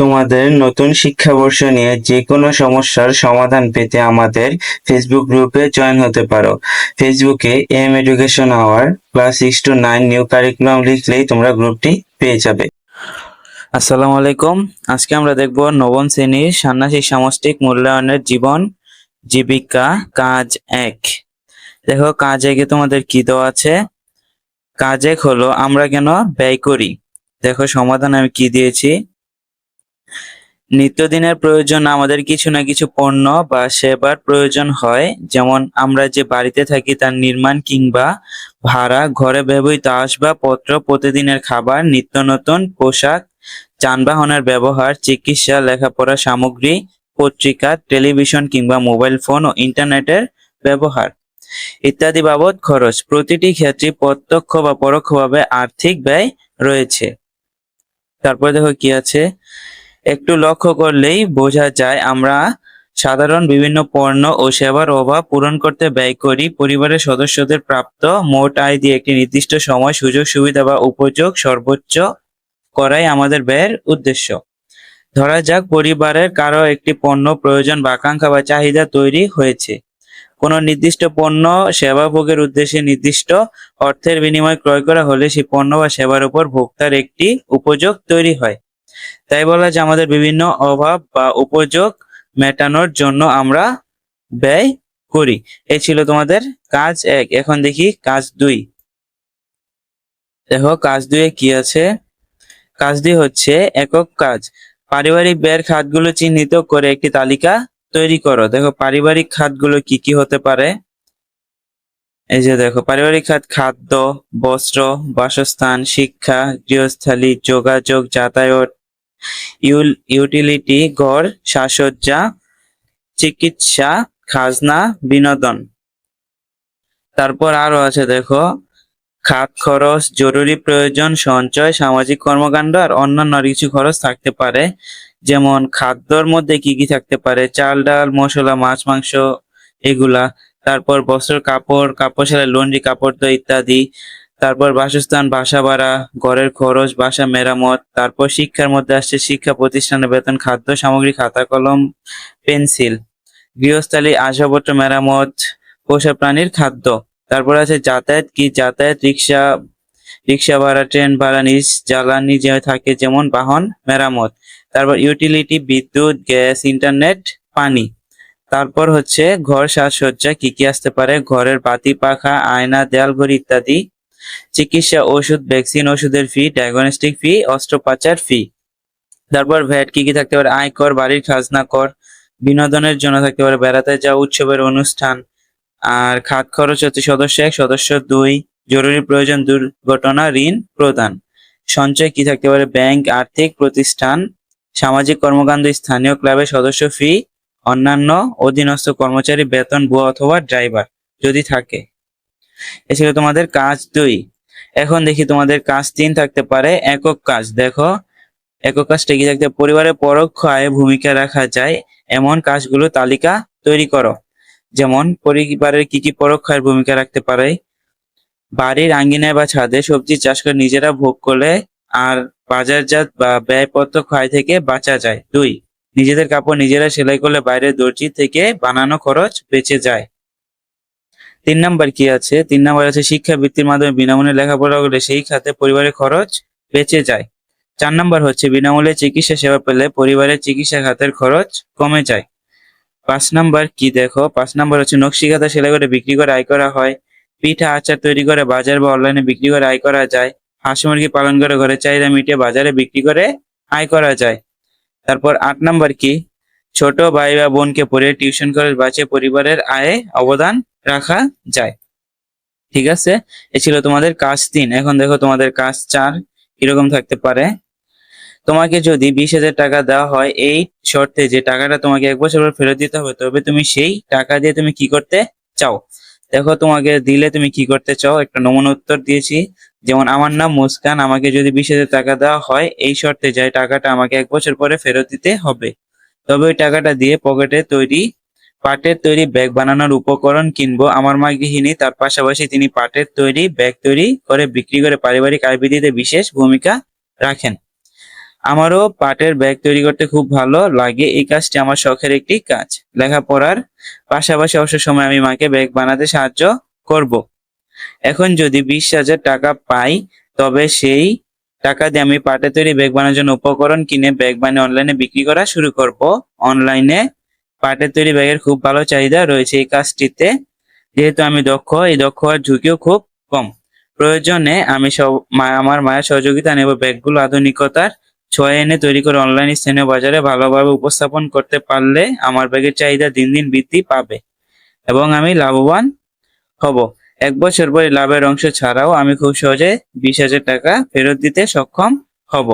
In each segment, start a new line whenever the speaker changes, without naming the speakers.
তোমাদের নতুন শিক্ষাবর্ষ নিয়ে যে কোনো সমস্যার সমাধান পেতে আমাদের ফেসবুক গ্রুপে জয়েন হতে পারো। ফেসবুকে M education our class six to nine new curriculum লিখলেই তোমরা গ্রুপটি পেয়ে যাবে। আসসালামু আলাইকুম। আজকে আমরা দেখব নবম শ্রেণির ষান্মাসিক সামষ্টিক মূল্যায়নের জীবন, জীবিকা, কাজ এক। দেখো, কাজ একে তোমাদের কি দেওয়া আছে? কাজ এক হলো আমরা কেন ব্যয় করি। দেখো, সমাধান আমি কি দিয়েছি? নিত্যদিনের প্রয়োজন আমাদের কিছু না কিছু পণ্য বা সেবার প্রয়োজন হয়। যেমন আমরা যে বাড়িতে থাকি তার নির্মাণ কিংবা ভাড়া, ঘরে ব্যবহৃত আসবাবপত্র, প্রতিদিনের খাবার, নিত্য নতুন পোশাক, যানবাহনের ব্যবহার, চিকিৎসা, লেখাপড়া সামগ্রী, পত্রিকা, টেলিভিশন কিংবা মোবাইল ফোন ও ইন্টারনেটের ব্যবহার ইত্যাদি বাবদ খরচ। প্রতিটি ক্ষেত্রে প্রত্যক্ষ বা পরোক্ষভাবে আর্থিক ব্যয় রয়েছে। তারপর দেখো কি আছে? একটু লক্ষ্য করলেই বোঝা যায় আমরা সাধারণ বিভিন্ন পণ্য ও সেবার অভাব পূরণ করতে ব্যয় করি। পরিবারের সদস্যদের প্রাপ্ত মোট আয় দিয়ে একটি নির্দিষ্ট সময় সুযোগ, সুবিধা বা উপযোগ সর্বোচ্চ করাই আমাদের ব্যয়ের উদ্দেশ্য। ধরা যাক পরিবারের কারও একটি পণ্য প্রয়োজন বা আকাঙ্ক্ষা বা চাহিদা তৈরি হয়েছে। কোনো নির্দিষ্ট পণ্য সেবা ভোগের উদ্দেশ্যে নির্দিষ্ট অর্থের বিনিময় ক্রয় করা হলে সেই পণ্য বা সেবার উপর ভোক্তার একটি উপযোগ তৈরি হয়। তাই বলা যে আমাদের বিভিন্ন অভাব বা উপযোগ মেটানোর জন্য আমরা ব্যয় করি। এই ছিল তোমাদের কাজ এক। এখন দেখি কাজ দুই। দেখো, কাজ দুয়ে কি আছে? কাজ দুই হচ্ছে একক কাজ। পারিবারিক ব্যয়ের খাতগুলো চিহ্নিত করে একটি তালিকা তৈরি করো। দেখো, পারিবারিক খাতগুলো কি কি হতে পারে? এই যে দেখো, পারিবারিক খাত খাদ্য, বস্ত্র, বাসস্থান, শিক্ষা, গৃহস্থালী, যোগাযোগ, যাতায়াত ইউটিলিটি ঘর সাজসজ্জা, চিকিৎসা, খাজনা, বিনোদন। তারপর আরও আছে দেখো, খাত খরচ, জরুরি প্রয়োজন, সঞ্চয়, সামাজিক কর্মকাণ্ড আর অন্যান্য কিছু খরচ থাকতে পারে। যেমন খাদ্যর মধ্যে কি কি থাকতে পারে? চাল, ডাল, মশলা, মাছ, মাংস, এগুলা। তারপর বস্ত্র, কাপড় কাপড় সেলাই, লন্ড্রি, কাপড় তো ইত্যাদি। তারপর বাসস্থান, বাসা ভাড়া, ঘরের খরচ, বাসা মেরামত, তারপর শিক্ষার মধ্যে আসছে শিক্ষা প্রতিষ্ঠানের বেতন, খাদ্য, সামগ্রী, খাতা, কলম, পেন্সিল, গৃহস্থালী, আসবাবপত্র, মেরামত, পোষা প্রাণীর খাদ্য। তারপর আছে যাতায়াত কি? যাতায়াত, রিক্সা রিক্সা ভাড়া, ট্রেন ভাড়া, নিজ জ্বালানি যে থাকে যেমন বাহন, মেরামত। তারপর ইউটিলিটি, বিদ্যুৎ, গ্যাস, ইন্টারনেট, পানি। তারপর হচ্ছে ঘর সাজসজ্জা কি কি আসতে পারে? ঘরের বাতি, পাখা, আয়না দেয়াল ঘড়ি ইত্যাদি। চিকিৎসা ওষুধ ভ্যাকসিন ওষুধের ফি ডায়াগনস্টিক ফি অস্ত্রোপচার ফি তারপর ভ্যাট কি কি থাকতে পারে? আয়কর বাড়ির খাজনা কর, বিনোদনের জন্য থাকতে পারে, বেড়াতে যাওয়া, উৎসবের অনুষ্ঠান, আর খাত খরচ হচ্ছে সদস্য এক, সদস্য দুই, জরুরি প্রয়োজন দুর্ঘটনা, ঋণ প্রদান। সঞ্চয় কি থাকতে পারে? ব্যাংক, আর্থিক প্রতিষ্ঠান, সামাজিক কর্মকাণ্ড, স্থানীয় ক্লাবের সদস্য ফি অন্যান্য অধীনস্থ কর্মচারী, বেতন বুয়া অথবা ড্রাইভার যদি থাকে। এ তোমাদের কাজ দুই। এখন দেখি তোমাদের কাজ তিন থাকতে পারে, একক কাজ। দেখো, একক কাজটা কি থাকতে, পরিবারের পরোক্ষ আয়ে ভূমিকা রাখা যায় এমন কাজগুলো তালিকা তৈরি করো। যেমন, পরিবারের কি কি পরোক্ষ ভূমিকা রাখতে পারে? বাড়ির আঙ্গিনায় বা ছাদে সবজি চাষ করে নিজেরা ভোগ করলে আর বাজারজাত বা ব্যয়পত্র ক্ষয় থেকে বাঁচা যায়। দুই, নিজেদের কাপড় নিজেরা সেলাই করলে বাইরের দর্জি থেকে বানানো খরচ বেঁচে যায়। তিন নাম্বার কি আছে? তিন নাম্বার আছে শিক্ষা বৃত্তির মাধ্যমে বিনামূল্যে লেখাপড়া করলে সেই খাতে পরিবারের খরচ বেঁচে যায়। চার নাম্বার হচ্ছে, বিনামূল্যে চিকিৎসা সেবা পেলে পরিবারের চিকিৎসা খাতের খরচ কমে যায়। পাঁচ নাম্বার কি দেখো? পাঁচ নাম্বার হচ্ছে, নকশি খাতা সেলাই করে বিক্রি করে আয় করা হয়। পিঠা, আচার তৈরি করে বাজার বা অনলাইনে বিক্রি করে আয় করা যায়। হাঁস মুরগি পালন করে ঘরের চাহিদা মিটিয়ে বাজারে বিক্রি করে আয় করা যায়। তারপর আট নাম্বার কি? ছোট ভাই বা বোনকে পড়ে টিউশন করে বাঁচিয়ে পরিবারের আয়ে অবদান রাখা যায়। ঠিক আছে? এ ছিল তোমাদের কাজ তিন এখন দেখো তোমাদের কাজ চার কীরকম থাকতে পারে। তোমাকে যদি বিশ হাজার টাকা দেওয়া হয়, এই শর্তে যে টাকাটা তোমাকে এক বছর পর ফেরত দিতে হবে, তবে তুমি সেই টাকা দিয়ে তুমি কি করতে চাও? দেখো তোমাকে দিলে তুমি কি করতে চাও? একটা নমুনা উত্তর দিয়েছি। যেমন, আমার নাম মুস্কান, আমাকে যদি বিশ হাজার টাকা দেওয়া হয়, এই শর্তে যে টাকাটা আমাকে এক বছর পরে ফেরত দিতে হবে। তবে ওই টাকাটা দিয়ে পকেটে তৈরি পাটের তৈরি ব্যাগ বানানোর উপকরণ কিনবো। আমার মা গৃহিণী, তার পাশাপাশি তিনি পাটের তৈরি ব্যাগ তৈরি করে বিক্রি করে পারিবারিক আয় বৃদ্ধিতে বিশেষ ভূমিকা রাখেন। আমারও পাটের ব্যাগ তৈরি করতে খুব ভালো লাগে। এই কাজটি আমার শখের একটি কাজ। লেখাপড়ার পাশাপাশি অবসর সময় আমি মাকে ব্যাগ বানাতে সাহায্য করব। এখন যদি বিশ হাজার টাকা পাই, তবে সেই টাকা দিয়ে আমি পাটে তৈরি ব্যাগ বানানোর জন্য উপকরণ কিনে ব্যাগ বানিয়ে অনলাইনে বিক্রি করা শুরু করব। অনলাইনে পাটের তৈরি ব্যাগের খুব ভালো চাহিদা রয়েছে এই কাজটিতে। যেহেতু আমি দক্ষ, এই দক্ষ হওয়ার ঝুঁকিও খুব কম। প্রয়োজনে আমি সব আমার মায়ের সহযোগিতা নেব ব্যাগগুলো আধুনিকতার ছয় এনে তৈরি করে অনলাইন স্থানীয় বাজারে ভালোভাবে উপস্থাপন করতে পারলে আমার ব্যাগের চাহিদা দিন দিন বৃদ্ধি পাবে এবং আমি লাভবান হব। এক বছর পরে লাভের অংশ ছাড়াও আমি খুব সহজে বিশ হাজার টাকা ফেরত দিতে সক্ষম হব।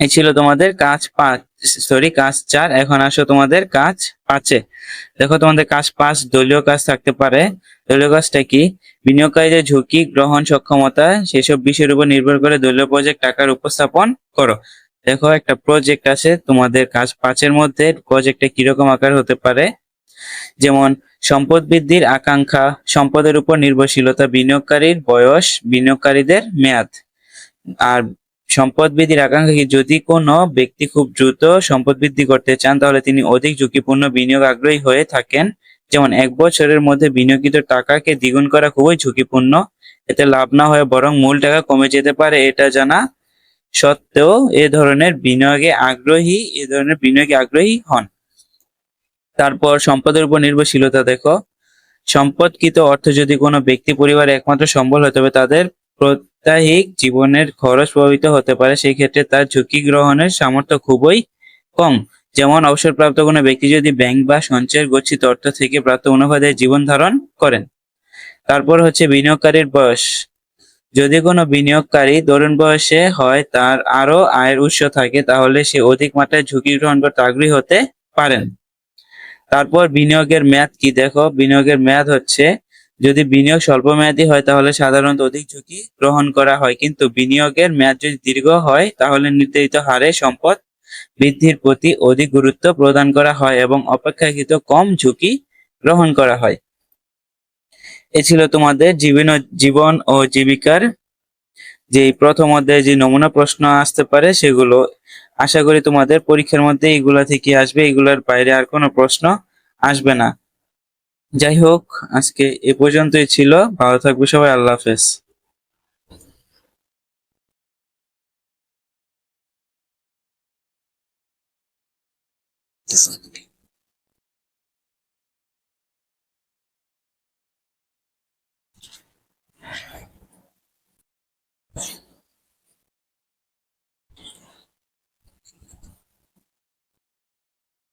এই ছিল তোমাদের কাজ পাঁচ সরি, কাজ চার, এখন আসো তোমাদের কাজ পাঁচে। দেখো তোমাদের কাজ পাঁচ, দলীয় কাজ থাকতে পারে। দলীয় কাজটা কি? বিনিয়োগকারীদের ঝুঁকি, গ্রহণ সক্ষমতা, সেসব বিষয়ের উপর নির্ভর করে দলীয় প্রজেক্ট টাকার উপস্থাপন করো। দেখো একটা প্রজেক্ট আছে তোমাদের কাজ পাঁচের মধ্যে প্রজেক্টে কীরকম আকার হতে পারে? যেমন, সম্পদ বৃদ্ধির আকাঙ্ক্ষা, সম্পদের উপর নির্ভরশীলতা, বিনিয়োগকারীর বয়স, বিনিয়োগকারীদের মেয়াদ। আর সম্পদ বৃদ্ধির আকাঙ্ক্ষা যদি কোনো ব্যক্তি খুব দ্রুত সম্পদ বৃদ্ধি করতে চান, তাহলে তিনি অধিক ঝুঁকিপূর্ণ বিনিয়োগ আগ্রহী হয়ে থাকেন। যেমন এক বছরের মধ্যে বিনিয়োগিত টাকাকে দ্বিগুণ করা খুবই ঝুঁকিপূর্ণ। এতে লাভ না হয়ে বরং মূল টাকা কমে যেতে পারে, এটা জানা সত্ত্বেও এ ধরনের বিনিয়োগে আগ্রহী, এ ধরনের বিনিয়োগে আগ্রহী হন। তারপর সম্পদের উপর নির্ভরশীলতা দেখো। সম্পদকৃত অর্থ যদি কোনো ব্যক্তি পরিবারের একমাত্র সম্বল হয়, তবে তাদের প্রত্যাহিক জীবনের খরচ প্রভাবিত হতে পারে, সেই ক্ষেত্রে তার ঝুঁকি গ্রহণের সামর্থ্য খুবই কম। যেমন, অবসরপ্রাপ্ত কোনো ব্যক্তি যদি ব্যাংক বা সঞ্চয়ের গচ্ছিত অর্থ থেকে প্রাপ্ত মুনাফা জীবন ধারণ করেন। তারপর হচ্ছে বিনিয়োগকারীর বয়স। যদি কোনো বিনিয়োগকারী তরুণ বয়সে হয়, তার আরও আয়ের উৎস থাকে, তাহলে সে অধিক মাত্রায় ঝুঁকি গ্রহণ করতে আগ্রহী হতে পারেন। তারপর, বিনিয়োগের মেয়াদ কি? দেখো, বিনিয়োগের মেয়াদ হচ্ছে যদি বিনিয়োগ স্বল্প মেয়াদী হয়, তাহলে সাধারণত অধিক ঝুঁকি গ্রহণ করা হয়। কিন্তু বিনিয়োগের মেয়াদ যদি দীর্ঘ হয়, তাহলে নির্ধারিত হারে সম্পদ বৃদ্ধির প্রতি অধিক গুরুত্ব প্রদান করা হয় এবং অপেক্ষাকৃত কম ঝুঁকি গ্রহণ করা হয়। এ ছিল তোমাদের জীবন জীবন ও জীবিকার যে প্রথম অধ্যায়ে যে নমুনা প্রশ্ন আসতে পারে, সেগুলো আশা করি তোমাদের পরীক্ষার মধ্যে এগুলা থেকে আসবে। এগুলার বাইরে আর কোনো প্রশ্ন আসবে না। যাই হোক আজকে এ পর্যন্তই ছিল। ভালো থাকবে সবাই আল্লাহ হাফেজ।